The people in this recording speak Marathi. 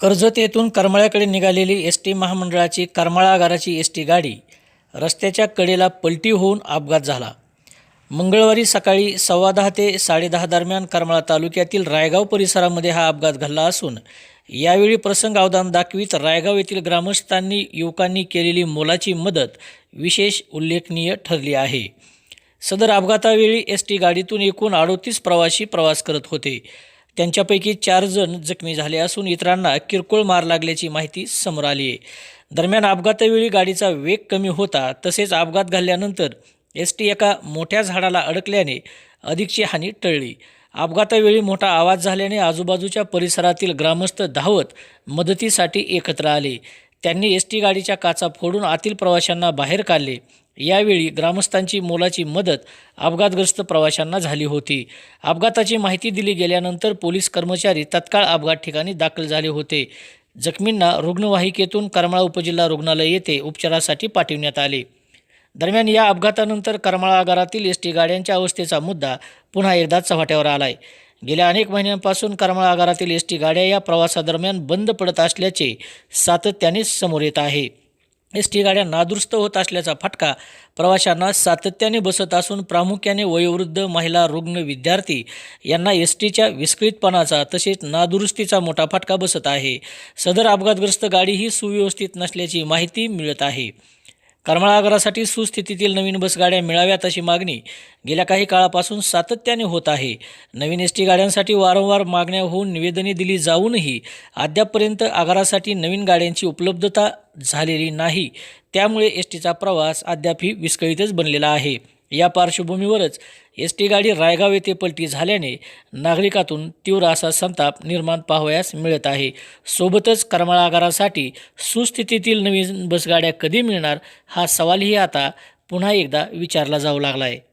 कर्जत येथून करमाळ्याकडे निघालेली एस टी महामंडळाची करमाळा आगाराची एस टी गाडी रस्त्याच्या कडेला पलटी होऊन अपघात झाला. मंगळवारी सकाळी सव्वा दहा ते साडेदहा दरम्यान करमाळा तालुक्यातील रायगाव परिसरामध्ये हा अपघात घडला असून यावेळी प्रसंग अवधान दाखवीत रायगाव येथील ग्रामस्थांनी युवकांनी केलेली मोलाची मदत विशेष उल्लेखनीय ठरली आहे. सदर अपघातावेळी एस टी गाडीतून एकूण अडोतीस प्रवासी प्रवास करत होते. त्यांच्यापैकी चार जण जखमी झाले असून इतरांना किरकोळ मार लागल्याची माहिती समोर आली आहे. दरम्यान अपघातावेळी गाडीचा वेग कमी होता तसेच अपघात घालल्यानंतर एस टी एका मोठ्या झाडाला अडकल्याने अधिकची हानी टळली. अपघातावेळी मोठा आवाज झाल्याने आजूबाजूच्या परिसरातील ग्रामस्थ धावत मदतीसाठी एकत्र आले. त्यांनी एस टी गाडीच्या काचा फोडून आतील प्रवाशांना बाहेर काढले. यावेळी ग्रामस्थांची मोलाची मदत अपघातग्रस्त प्रवाशांना झाली होती. अपघाताची माहिती दिली गेल्यानंतर पोलीस कर्मचारी तत्काळ अपघात ठिकाणी दाखल झाले होते. जखमींना रुग्णवाहिकेतून करमाळा उपजिल्हा रुग्णालय येथे उपचारासाठी पाठविण्यात आले. दरम्यान या अपघातानंतर करमाळा आगारातील एस टी गाड्यांच्या अवस्थेचा मुद्दा पुन्हा एकदा चव्हाट्यावर आलाय. गेल्या अनेक महिन्यांपासून करमाळा आगारातील एस टी गाड्या या प्रवासादरम्यान बंद पडत असल्याचे सातत्याने समोर येत आहे. एस टी गाड्या नादुरुस्त होत असल्याचा फटका प्रवाशांना सातत्याने बसत असून प्रामुख्याने वयोवृद्ध महिला रुग्ण विद्यार्थी यांना एस टीच्या विस्कळीतपणाचा तसेच नादुरुस्तीचा मोठा फटका बसत आहे. सदर अपघातग्रस्त गाडी ही सुव्यवस्थित नसल्याची माहिती मिळत आहे. करमाळा आगारासाठी सुस्थितीतील नवीन बसगाड्या मिळाव्यात अशी मागणी गेल्या काही काळापासून सातत्याने होत आहे. नवीन एस टी गाड्यांसाठी वारंवार मागण्या होऊन निवेदने दिली जाऊनही अद्यापपर्यंत आगारासाठी नवीन गाड्यांची उपलब्धता झालेली नाही. त्यामुळे एस टीचा प्रवास अद्यापही विस्कळीतच बनलेला आहे. या पार्श्वभूमीवरच एस टी गाडी रायगाव येथे पलटी झाल्याने नागरिकातून तीव्र असा संताप निर्माण पाहावयास मिळत आहे. सोबतच करमाळागारासाठी सुस्थितीतील नवीन बसगाड्या कधी मिळणार हा सवालही आता पुन्हा एकदा विचारला जाऊ लागला आहे